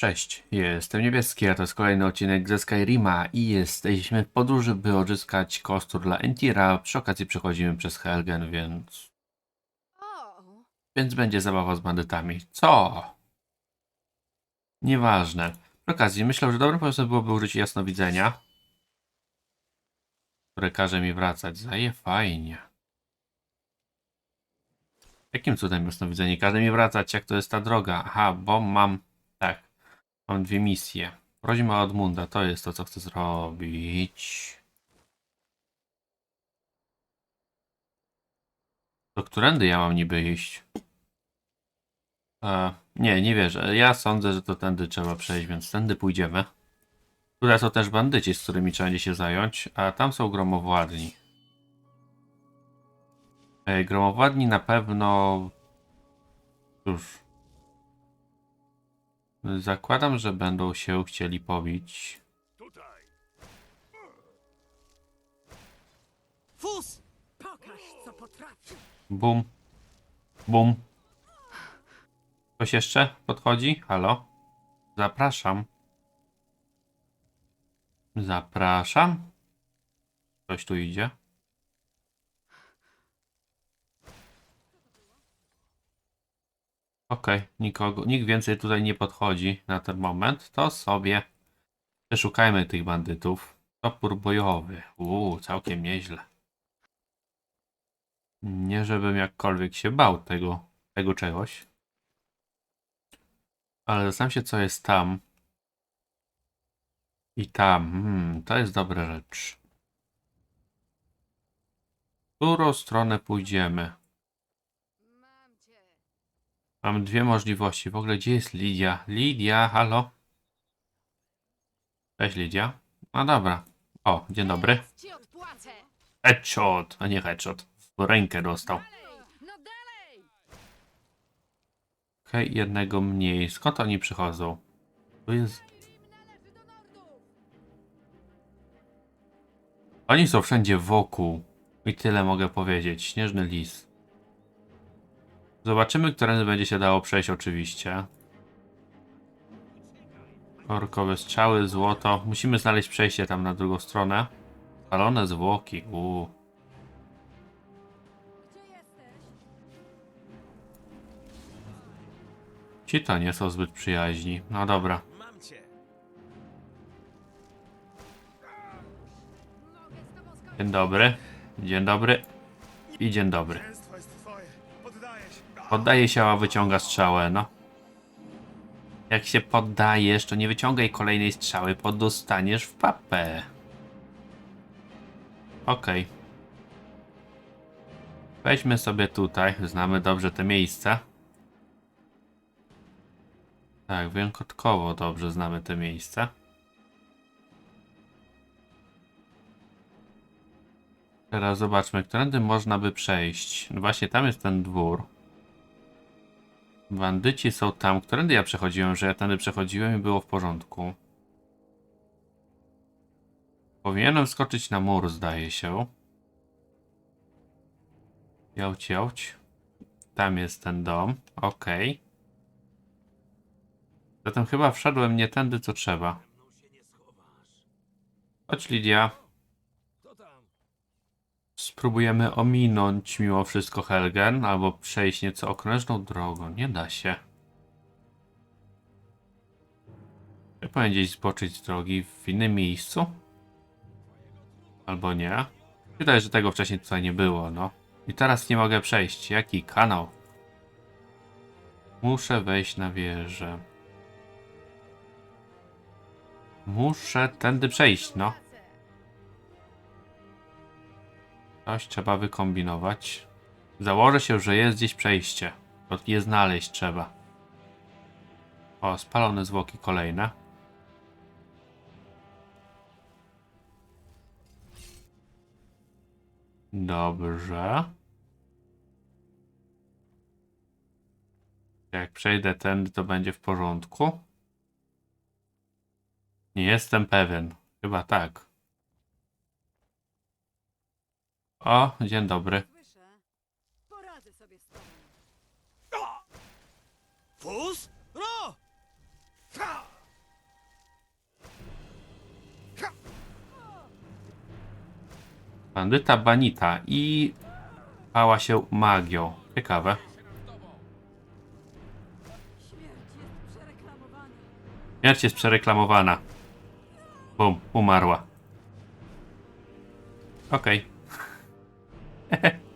Cześć, jestem Niebieski, a to jest kolejny odcinek ze Skyrima i jesteśmy w podróży, by odzyskać kostur dla Entira. Przy okazji przechodzimy przez Helgen, więc... Więc będzie zabawa z bandytami. Co? Nieważne. Przy okazji myślę, że dobrym pomysłem byłoby użyć jasnowidzenia, które każe mi wracać. Zaje fajnie. Jakim cudem jasnowidzenie każe mi wracać? Jak to jest ta droga? Aha, bo mam... Mam dwie misje. Prośba od Munda, to jest to, co chcę zrobić. Do którędy ja mam niby iść? E, nie, nie wierzę. Ja sądzę, że to tędy trzeba przejść, więc tędy pójdziemy. Tutaj są też bandyci, z którymi trzeba będzie się zająć, a tam są gromowładni. Gromowładni na pewno... Cóż... Zakładam, że będą się chcieli pobić. Fus! pokaż co potrafisz. Bum. Bum. Ktoś jeszcze podchodzi? Halo? Zapraszam. Zapraszam. Ktoś tu idzie. Okej, nikogo, nikt więcej tutaj nie podchodzi na ten moment. To sobie przeszukajmy tych bandytów. Topór bojowy. Uuu, całkiem nieźle. Nie żebym jakkolwiek się bał tego, tego czegoś. Ale zastanawiam się, co jest tam. I tam. Hmm, to jest dobra rzecz. W którą stronę pójdziemy? Mam dwie możliwości. W ogóle gdzie jest Lidia? Lidia, halo? Cześć Lidia. No dobra. O, dzień dobry. Headshot, a nie headshot. W rękę dostał. Dalej, jednego mniej. Skąd oni przychodzą? Tu jest... Oni są wszędzie wokół. I tyle mogę powiedzieć. Śnieżny lis. Zobaczymy, którędy będzie się dało przejść oczywiście. Orkowe strzały, złoto. Musimy znaleźć przejście tam na drugą stronę. Spalone zwłoki. Uuu. Ci to nie są zbyt przyjaźni. No dobra. Dzień dobry. Dzień dobry. I dzień dobry. Poddaje się, a wyciąga strzałę, no. Jak się poddajesz, to nie wyciągaj kolejnej strzały, podostaniesz w papę. Okej. Weźmy sobie tutaj, znamy dobrze te miejsca. Tak, wyjątkowo dobrze znamy te miejsca. Teraz zobaczmy, którędy można by przejść. No właśnie, tam jest ten dwór. Bandyci są tam. Którędy ja przechodziłem, że ja tędy przechodziłem i było w porządku. Powinienem skoczyć na mur, zdaje się. Jałć, jałć. Tam jest ten dom. Okej. Zatem chyba wszedłem nie tędy, co trzeba. Chodź, Lidia. Spróbujemy ominąć mimo wszystko Helgen, albo przejść nieco okrężną drogą. Nie da się. Ja powinien zboczyć z drogi w innym miejscu? Albo nie? Wydaje, że tego wcześniej tutaj nie było, no. I teraz nie mogę przejść. Jaki kanał? Muszę wejść na wieżę. Muszę tędy przejść, no. Coś trzeba wykombinować. Założę się, że jest gdzieś przejście. To je znaleźć trzeba. O, spalone zwłoki kolejne. Dobrze. Jak przejdę tędy, to będzie w porządku. Nie jestem pewien. Chyba tak. O, dzień dobry. Słyszę. Poradzę sobie z. Fus? No! Ro! Ha! Bandyta Banita i pała się magią. Ciekawe. Śmierć jest przereklamowana. Bum, umarła. Okej.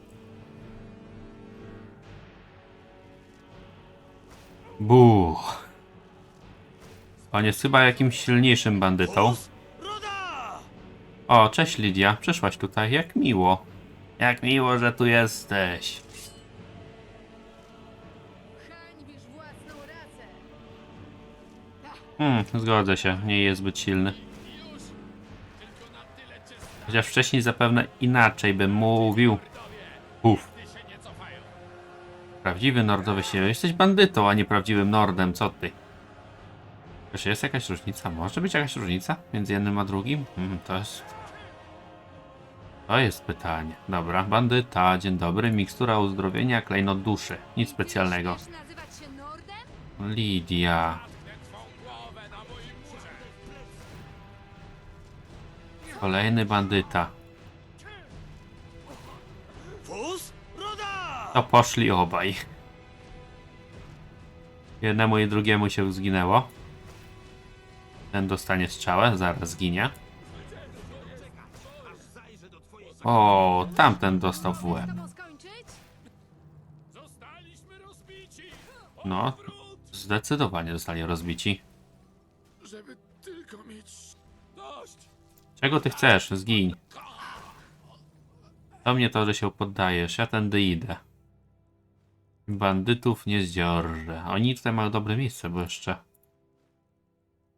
Bu. On jest chyba jakimś silniejszym bandytą. O, cześć Lidia, przyszłaś tutaj, jak miło. Jak miło, że tu jesteś. Hmm, zgodzę się, nie jest zbyt silny. Chociaż wcześniej zapewne inaczej bym mówił. Uf. Prawdziwy nordowy się. Jesteś bandytą, a nie prawdziwym nordem, co ty? Czy jest jakaś różnica? Może być jakaś różnica między jednym a drugim? Hmm, to jest. To jest pytanie. Dobra, bandyta, dzień dobry, mikstura uzdrowienia, klejnot duszy. Nic specjalnego. Lidia. Kolejny bandyta. To poszli obaj. Jednemu i drugiemu się zginęło. Ten dostanie strzałę, zaraz zginie. O, tamten dostał w łeb. No, zdecydowanie zostali rozbici. Żeby tylko mieć... Dość! Czego ty chcesz? Zgiń. To mnie to, że się poddajesz. Ja tędy idę. Bandytów nie zdziorżę. Oni tutaj mają dobre miejsce, bo jeszcze...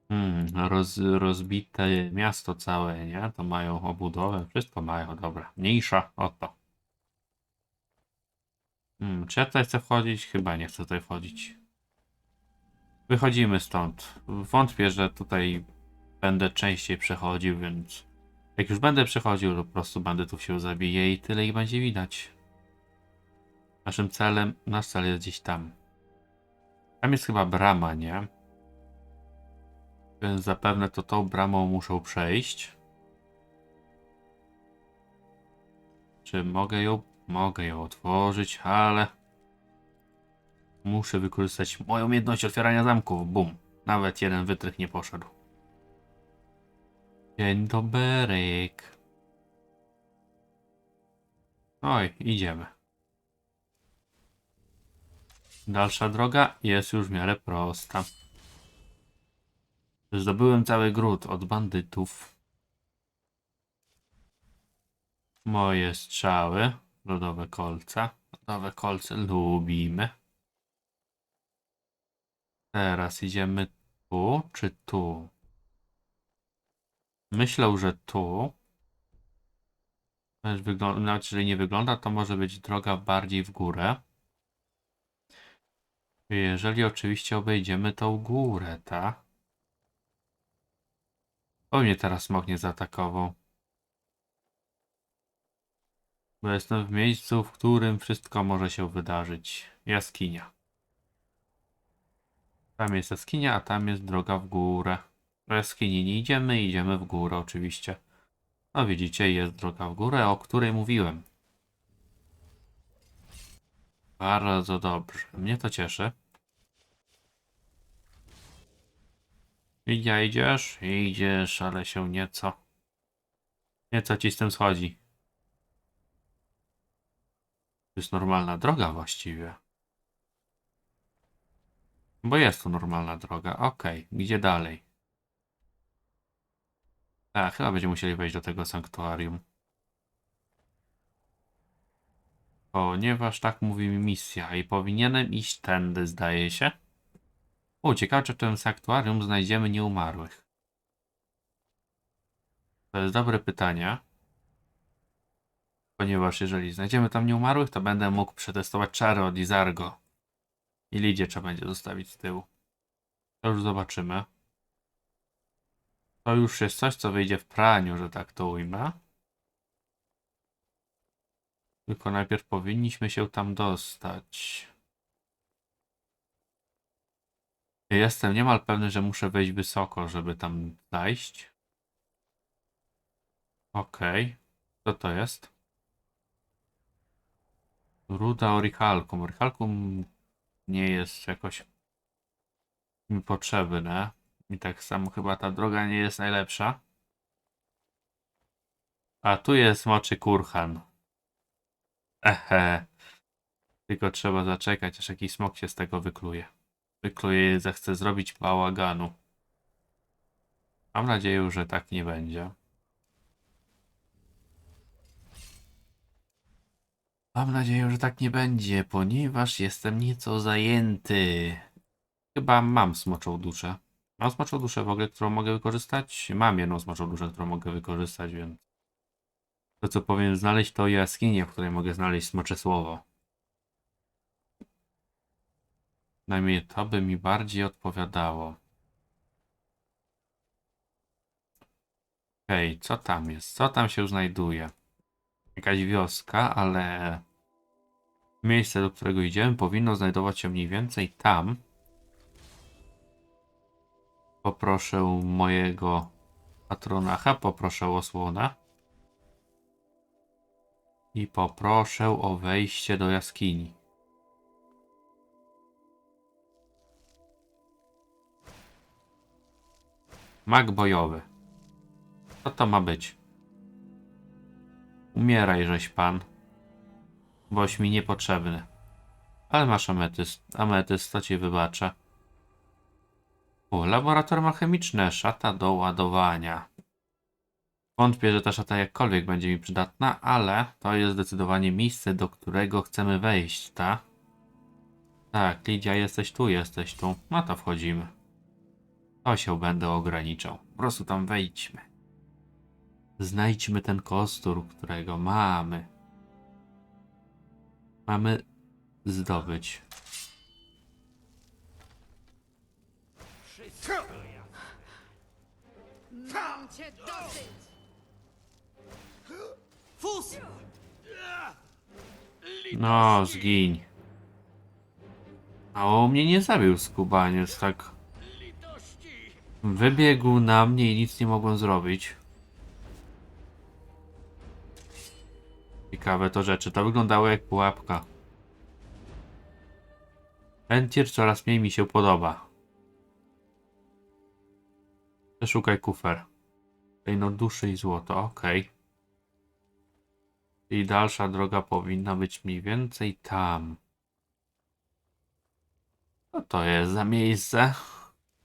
Hmm, roz, rozbite miasto całe, nie? To mają obudowę. Wszystko mają, dobra. Mniejsza, oto. Hmm, czy ja tutaj chcę wchodzić? Chyba nie chcę tutaj wchodzić. Wychodzimy stąd. Wątpię, że tutaj będę częściej przechodził, więc jak już będę przechodził, to po prostu bandytów się zabije i tyle ich będzie widać. Naszym celem, nasz cel jest gdzieś tam. Tam jest chyba brama, nie? Więc zapewne to tą bramą muszą przejść. Czy mogę ją? Mogę ją otworzyć, ale muszę wykorzystać moją umiejętność otwierania zamków. Bum. Nawet jeden wytrych nie poszedł. Dzień dobry. Oj, idziemy. Dalsza droga jest już w miarę prosta. Zdobyłem cały gród od bandytów. Moje strzały. Lodowe kolce. Lodowe kolce lubimy. Teraz idziemy tu czy tu? Myślę, że tu. Nawet jeżeli nie wygląda, to może być droga bardziej w górę. Jeżeli oczywiście obejdziemy tą górę, tak? O mnie teraz smok nie zaatakował. Bo jestem w miejscu, w którym wszystko może się wydarzyć. Jaskinia. Tam jest jaskinia, a tam jest droga w górę. Jaskini nie idziemy, idziemy w górę oczywiście. No widzicie, jest droga w górę, o której mówiłem. Bardzo dobrze. Mnie to cieszy. Lidia, idziesz? Idziesz, ale się nieco. Nieco ci z tym schodzi. To jest normalna droga właściwie. Bo jest tu normalna droga. Okej, gdzie dalej? Tak, chyba będziemy musieli wejść do tego sanktuarium. Ponieważ tak mówi mi misja i powinienem iść tędy, zdaje się. O, ciekawe, czy w tym sanktuarium znajdziemy nieumarłych. To jest dobre pytanie. Ponieważ jeżeli znajdziemy tam nieumarłych, to będę mógł przetestować czary od Izargo. I Lidzie trzeba będzie zostawić z tyłu. To już zobaczymy. To już jest coś, co wyjdzie w praniu, że tak to ujmę. Tylko najpierw powinniśmy się tam dostać. Jestem niemal pewny, że muszę wejść wysoko, żeby tam zajść. Okej. Co to jest? Ruda orichalkum. Orichalkum nie jest jakoś mi potrzebne. I tak samo chyba ta droga nie jest najlepsza. A tu jest moczy kurhan. Ehe. Tylko trzeba zaczekać, aż jakiś smok się z tego wykluje. Wykluje i zechce zrobić bałaganu. Mam nadzieję, że tak nie będzie. Mam nadzieję, że tak nie będzie, ponieważ jestem nieco zajęty. Chyba mam smoczą duszę. Mam smoczą duszę w ogóle, którą mogę wykorzystać? Mam jedną smoczą duszę, którą mogę wykorzystać, więc... To, co powinien znaleźć, to jaskinia, w której mogę znaleźć smocze słowo. Najmniej to by mi bardziej odpowiadało. Okej, co tam jest? Co tam się znajduje? Jakaś wioska, ale miejsce, do którego idziemy, powinno znajdować się mniej więcej tam. Poproszę mojego patronacha, poproszę osłona. I poproszę o wejście do jaskini. Mag bojowy. Co to ma być? Umieraj, żeś pan. Boś mi niepotrzebny. Ale masz ametyst. Ametyst, to ci wybaczę. O, laboratorium alchemiczne. Szata do ładowania. Wątpię, że ta szata jakkolwiek będzie mi przydatna, ale to jest zdecydowanie miejsce, do którego chcemy wejść, ta? Tak, Lidia, jesteś tu, jesteś tu. No to wchodzimy. To się będę ograniczał. Po prostu tam wejdźmy. Znajdźmy ten kostur, którego mamy. Mamy zdobyć. Dosyć! Fus! No, zgiń. A on mnie nie zabił skubaniec, tak wybiegł na mnie i nic nie mogłem zrobić. Ciekawe to rzeczy, to wyglądało jak pułapka. Tier coraz mniej mi się podoba. Przeszukaj kufer. Ej, no duszy i złoto, okej. I dalsza droga powinna być mniej więcej tam. Co to jest za miejsce?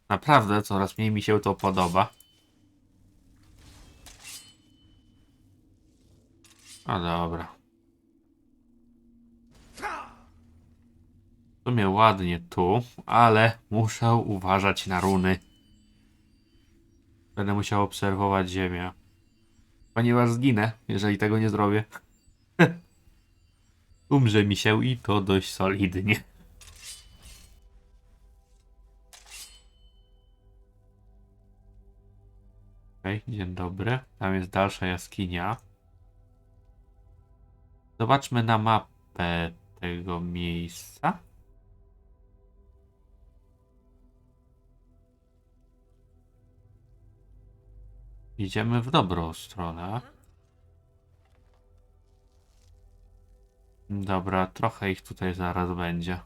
Naprawdę coraz mniej mi się to podoba. No dobra. W sumie ładnie tu, ale muszę uważać na runy. Będę musiał obserwować ziemię. Ponieważ zginę, jeżeli tego nie zrobię. Umrze mi się i to dość solidnie. Okej, dzień dobry. Tam jest dalsza jaskinia. Zobaczmy na mapę tego miejsca. Idziemy w dobrą stronę. Dobra, trochę ich tutaj zaraz będzie.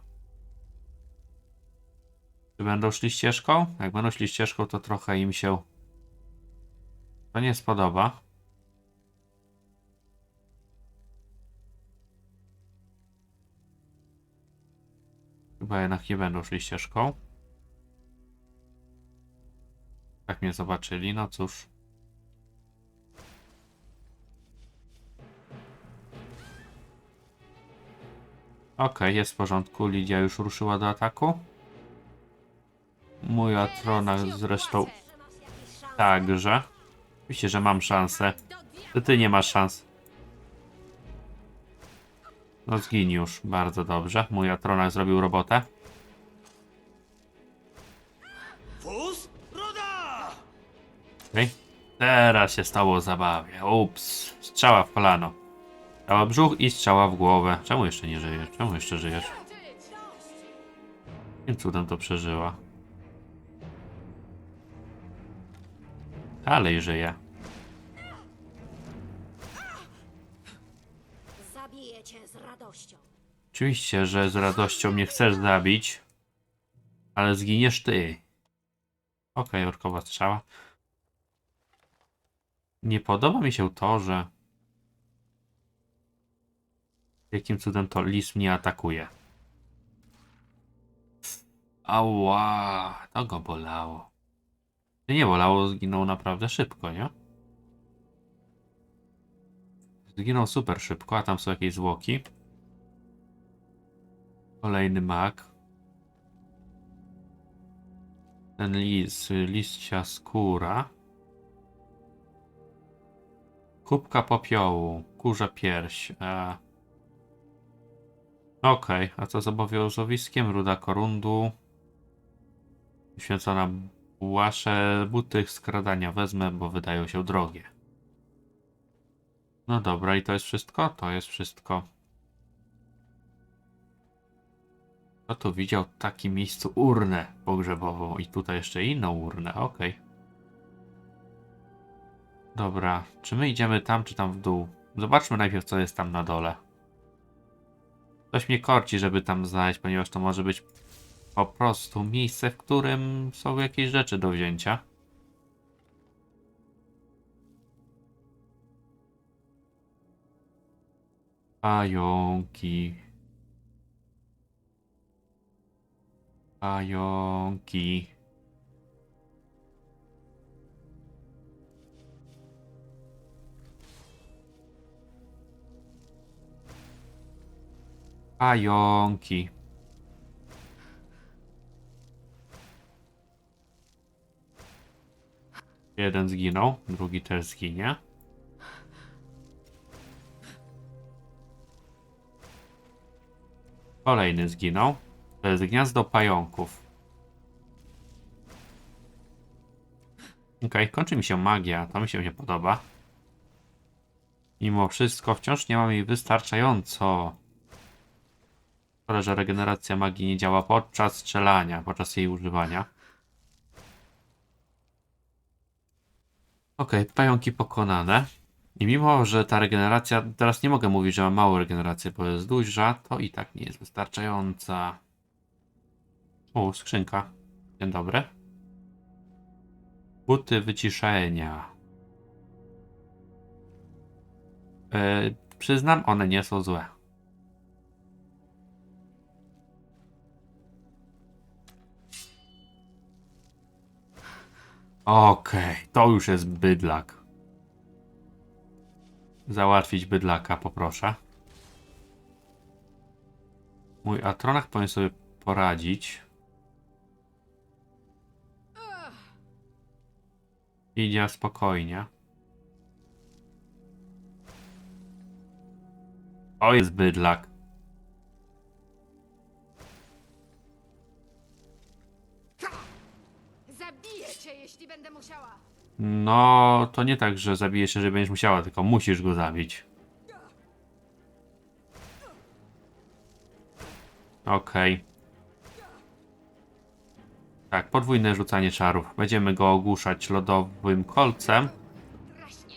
Czy będą szli ścieżką? Jak będą szli ścieżką, to trochę im się to nie spodoba. Chyba jednak nie będą szli ścieżką. Tak mnie zobaczyli, no cóż. Okej, jest w porządku. Lidia już ruszyła do ataku. Mój Atrona zresztą także. Oczywiście, że mam szansę. To ty nie masz szans. No zgin już. Bardzo dobrze. Mój Atrona zrobił robotę. Okej. Teraz się stało zabawie. Ups. Strzała w kolano. Strzała w brzuch i strzała w głowę. Czemu jeszcze nie żyjesz? Czemu jeszcze żyjesz? Jakim cudem to przeżyła? Dalej żyje. radością. Oczywiście, że z radością mnie chcesz zabić, ale zginiesz ty. Okej, orkowa strzała. Nie podoba mi się to, że jakim cudem to lis mnie atakuje. Ała, to go bolało. Nie bolało, zginął naprawdę szybko, nie? Zginął super szybko, a tam są jakieś zwłoki. Kolejny mak. Ten lis, liścia skóra. Kubka popiołu, kurza pierś. Okej, a co z obowiązowiskiem? Ruda korundu. Święcona błasze, buty skradania wezmę, bo wydają się drogie. No dobra, i to jest wszystko? To jest wszystko. Kto tu widział w takim miejscu urnę pogrzebową i tutaj jeszcze inną urnę, okej. Dobra, czy my idziemy tam, czy tam w dół? Zobaczmy najpierw, co jest tam na dole. Coś mnie korci, żeby tam znaleźć, ponieważ to może być po prostu miejsce, w którym są jakieś rzeczy do wzięcia. Pająki. Pająki. Pająki. Jeden zginął, drugi też zginie. Kolejny zginął. To jest gniazdo pająków. Okej, kończy mi się magia, to mi się nie podoba. Mimo wszystko wciąż nie mam jej wystarczająco. Szkoda, że regeneracja magii nie działa podczas strzelania, podczas jej używania. Okej, pająki pokonane. I mimo, że ta regeneracja, teraz nie mogę mówić, że mam małą regenerację, bo jest duża, to i tak nie jest wystarczająca. O, skrzynka. Dzień dobry. Buty wyciszenia. E, przyznam, one nie są złe. Okej, to już jest bydlak. Załatwić bydlaka, poproszę. Mój Atronach powinien sobie poradzić. Idzie spokojnie. O, jest bydlak. No, to nie tak, że zabijesz się, że będziesz musiała, tylko musisz go zabić. Okej. Tak, podwójne rzucanie czarów. Będziemy go ogłuszać lodowym kolcem,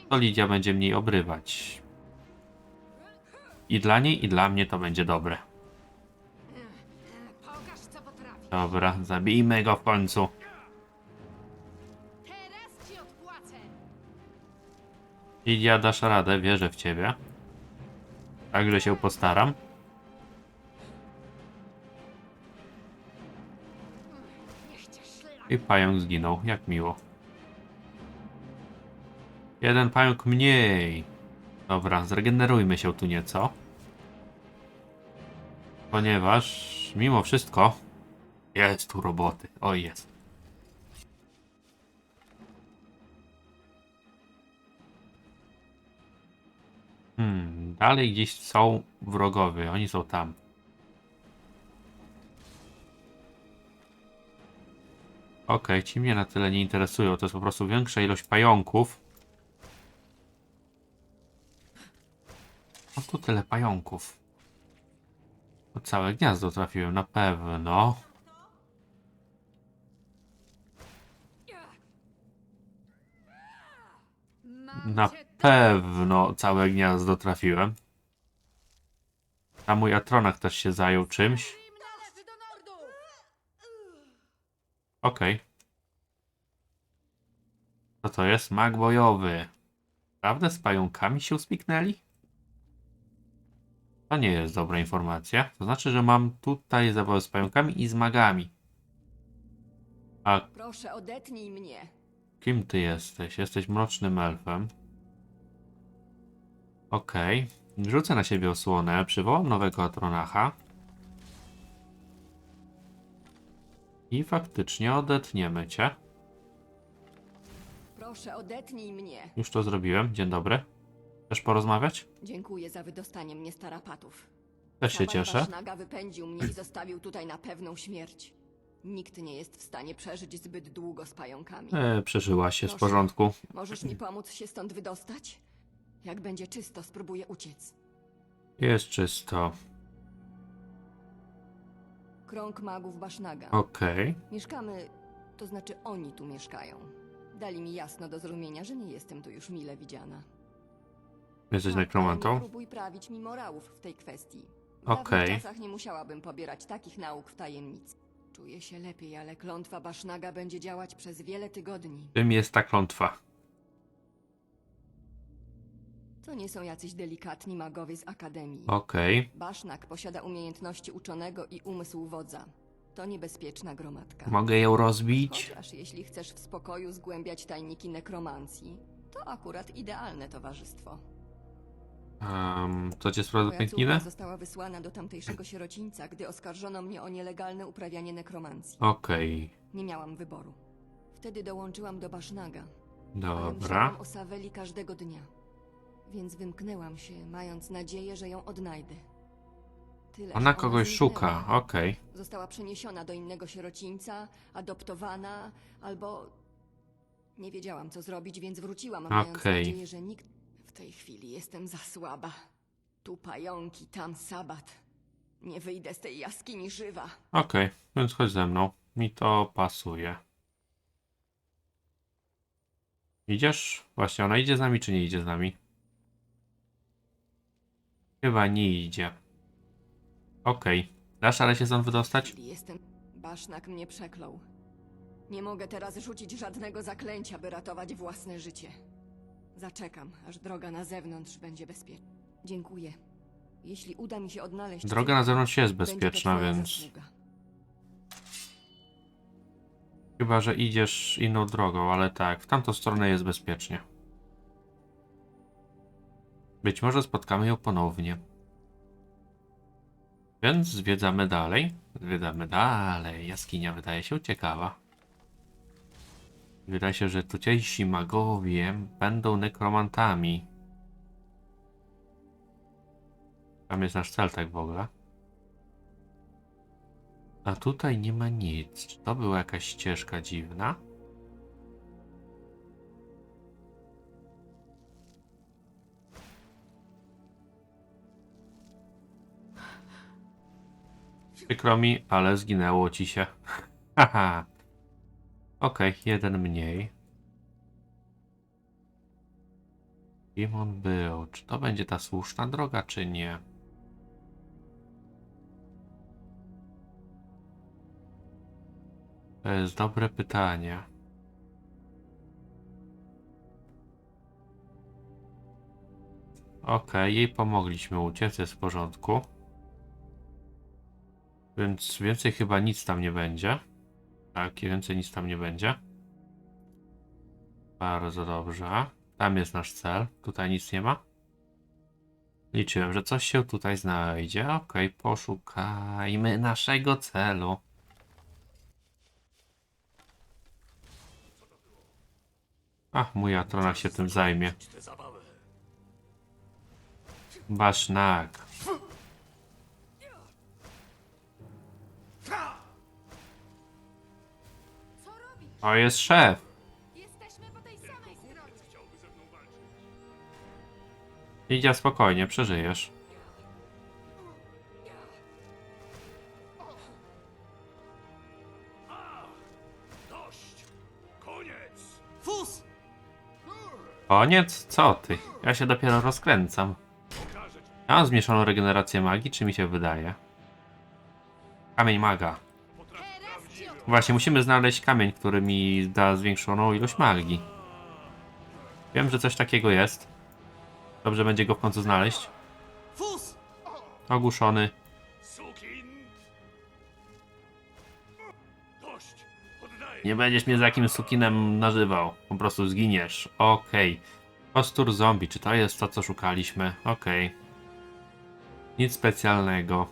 to Lidia będzie mniej obrywać. I dla niej, i dla mnie to będzie dobre. Dobra, zabijmy go w końcu. Lidia, dasz radę, wierzę w ciebie. Także się postaram. I pająk zginął, jak miło. Jeden pająk mniej. Dobra, zregenerujmy się tu nieco. Ponieważ mimo wszystko jest tu roboty. O jest. Hmm, dalej gdzieś są wrogowie. Oni są tam. Okej, ci mnie na tyle nie interesują. To jest po prostu większa ilość pająków. O, tu tyle pająków. To całe gniazdo trafiłem, na pewno. Na pewno całe gniazdo trafiłem. A mój Atronak też się zajął czymś. Okej. Co to jest? Mag bojowy. Prawda? Z pająkami się uspiknęli? To nie jest dobra informacja. To znaczy, że mam tutaj zabawy z pająkami i z magami. A Proszę, odetnij mnie. kim ty jesteś? Jesteś mrocznym elfem. Okej. Rzucę na siebie osłonę, przywołam nowego Atronacha. I faktycznie odetniemy cię. Proszę, odetnij mnie. Już to zrobiłem. Dzień dobry. Chcesz porozmawiać? Dziękuję za wydostanie mnie z tarapatów. Też się cieszę. Naga wypędził mnie i zostawił tutaj na pewną śmierć. Nikt nie jest w stanie przeżyć zbyt długo z pająkami. E, przeżyłaś się, w Proszę. porządku. Możesz mi pomóc się stąd wydostać? Jak będzie czysto, spróbuję uciec. Jest czysto. Krąg magów Basznaga. Okej. Mieszkamy, to znaczy oni tu mieszkają. Dali mi jasno do zrozumienia, że nie jestem tu już mile widziana. Jesteś Tak, ale nekromantą? Nie próbuj prawić mi morałów w tej kwestii. W Okej. dawnych czasach nie musiałabym pobierać takich nauk w tajemnicy. Czuję się lepiej, ale klątwa Basznaga będzie działać przez wiele tygodni. Czym jest ta klątwa? To nie są jacyś delikatni magowie z Akademii. Okej. Basznak posiada umiejętności uczonego i umysł wodza. To niebezpieczna gromadka. Mogę ją rozbić? Chociaż jeśli chcesz w spokoju zgłębiać tajniki nekromancji, to akurat idealne towarzystwo. Um, co cię sprowadza Moja córka została wysłana do tamtejszego sierocińca, gdy oskarżono mnie o nielegalne uprawianie nekromancji. Okej. Nie miałam wyboru. Wtedy dołączyłam do Basznaga, ale Dobra. myślałam o Saweli każdego dnia. Więc wymknęłam się, mając nadzieję, że ją odnajdę. Tyle, że Ona kogoś zniknęła. szuka. Okej. Została przeniesiona do innego sierocińca, adoptowana, albo... Nie wiedziałam, co zrobić, więc wróciłam, mając Okej. nadzieję, że nikt... W tej chwili jestem za słaba. Tu pająki, tam sabat. Nie wyjdę z tej jaskini żywa. Okej. Więc chodź ze mną. Mi to pasuje. Idziesz? Właśnie, ona idzie z nami, czy nie idzie z nami? Chyba nie idzie. Okej. Dasz ale się stąd wydostać? Jestem... Basznak mnie przeklął. Nie mogę teraz rzucić żadnego zaklęcia, by ratować własne życie. Zaczekam, aż droga na zewnątrz będzie bezpieczna. Dziękuję. Jeśli uda mi się odnaleźć... Droga na zewnątrz jest bezpieczna, więc... zasługa. Chyba, że idziesz inną drogą, ale tak, w tamtą stronę jest bezpiecznie. Być może spotkamy ją ponownie. Więc zwiedzamy dalej. Zwiedzamy dalej. Jaskinia wydaje się ciekawa. Wydaje się, że tutejsi magowie będą nekromantami. Tam jest nasz cel, tak w ogóle. A tutaj nie ma nic. Czy to była jakaś ścieżka dziwna? Przykro mi, ale zginęło ci się. Haha. Okej, jeden mniej. Kim on był? Czy to będzie ta słuszna droga, czy nie? To jest dobre pytanie. Okej, jej pomogliśmy uciec, jest w porządku. Więc więcej chyba nic tam nie będzie. Tak, więcej nic tam nie będzie. Bardzo dobrze. Tam jest nasz cel. Tutaj nic nie ma. Liczyłem, że coś się tutaj znajdzie. Okej, poszukajmy naszego celu. Ach, mój Atrona się tym zajmie. Basznak. Robisz? O, jest szef. Jesteśmy po tej samej stronie. Idzie spokojnie, przeżyjesz. Dość! Koniec! Fus! Koniec? Co ty? Ja się dopiero rozkręcam. Pokażę ci. Ja mam zmniejszoną regenerację magii, czy mi się wydaje? Kamień maga. Właśnie, musimy znaleźć kamień, który mi da zwiększoną ilość magii. Wiem, że coś takiego jest. Dobrze będzie go w końcu znaleźć. Ogłuszony. Nie będziesz mnie za jakimś sukinem nazywał. Po prostu zginiesz. Okej. Kostur zombie. Czy to jest to, co szukaliśmy? Okej. Nic specjalnego.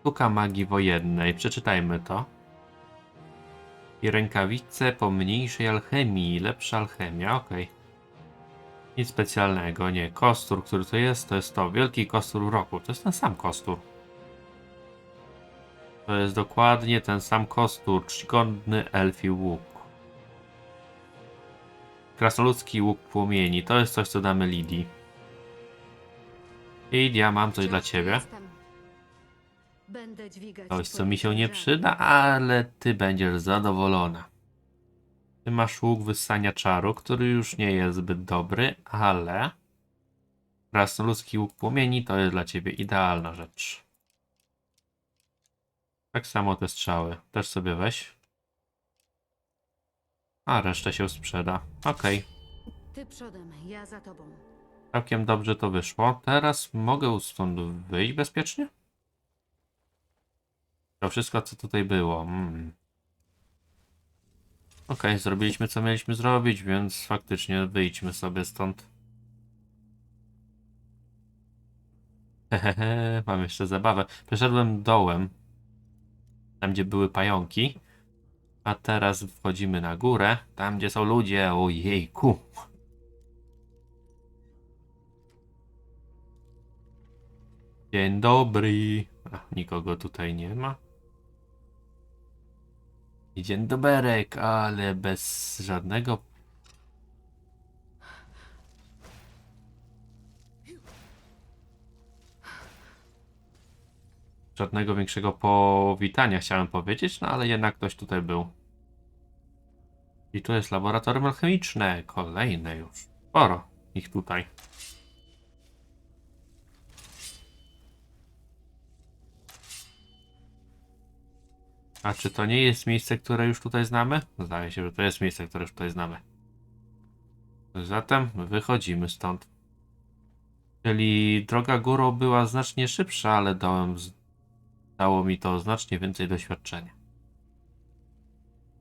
Sztuka magii wojennej. Przeczytajmy to. I rękawice pomniejszej alchemii. Lepsza alchemia. Okej. Nic specjalnego. Nie. Kostur, który to jest, to jest to. Wielki kostur roku. To jest ten sam kostur. To jest dokładnie ten sam kostur, czcigodny elfi łuk. Krasnoludzki łuk płomieni, to jest coś, co damy Lidii. Lidia, mam coś dla ciebie. jestem. Coś, co mi się nie przyda, ale ty będziesz zadowolona. Ty masz łuk wyssania czaru, który już nie jest zbyt dobry, ale... Krasnoludzki łuk płomieni to jest dla ciebie idealna rzecz. Tak samo te strzały. Też sobie weź. A resztę się sprzeda. Okej. Ty przodem, ja za tobą. Całkiem dobrze to wyszło. Teraz mogę stąd wyjść bezpiecznie? To wszystko, co tutaj było. Mm. Okej, zrobiliśmy co mieliśmy zrobić, więc faktycznie wyjdźmy sobie stąd. Hehehe, mam jeszcze zabawę. Przeszedłem dołem, tam gdzie były pająki, a teraz wchodzimy na górę, tam gdzie są ludzie. Ojejku. Dzień dobry. A, nikogo tutaj nie ma. I dzień doberek, ale bez żadnego. Żadnego większego powitania chciałem powiedzieć, no ale jednak ktoś tutaj był. I tu jest laboratorium alchemiczne. Kolejne już. Sporo ich tutaj. A czy to nie jest miejsce, które już tutaj znamy? Zdaje się, że to jest miejsce, które już tutaj znamy. Zatem wychodzimy stąd. Czyli droga górą była znacznie szybsza, ale dałem dało mi to znacznie więcej doświadczenia.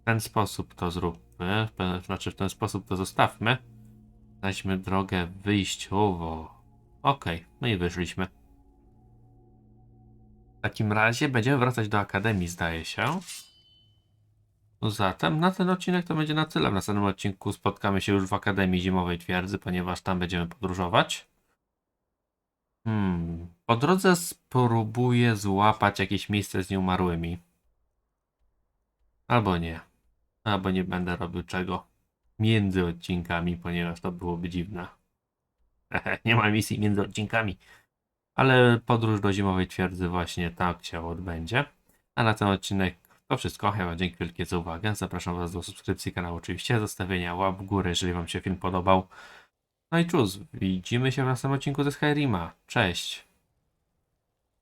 W ten sposób to zróbmy, znaczy w ten sposób to zostawmy. Znajdźmy drogę wyjściową. Okej, no i wyszliśmy. W takim razie będziemy wracać do Akademii, zdaje się. No Zatem na ten odcinek to będzie na tyle. W następnym odcinku spotkamy się już w Akademii Zimowej Twierdzy, ponieważ tam będziemy podróżować. Hmm. Po drodze spróbuję złapać jakieś miejsce z nieumarłymi. Albo nie. Albo nie będę robił czego między odcinkami, ponieważ to byłoby dziwne. nie ma misji między odcinkami. Ale podróż do zimowej twierdzy właśnie tak się odbędzie. A na ten odcinek to wszystko. Ja wam dzięki wielkie za uwagę. Zapraszam was do subskrypcji kanału oczywiście, zostawienia łap w górę, jeżeli wam się film podobał. No i cóż, widzimy się w następnym odcinku ze Skyrima. Cześć!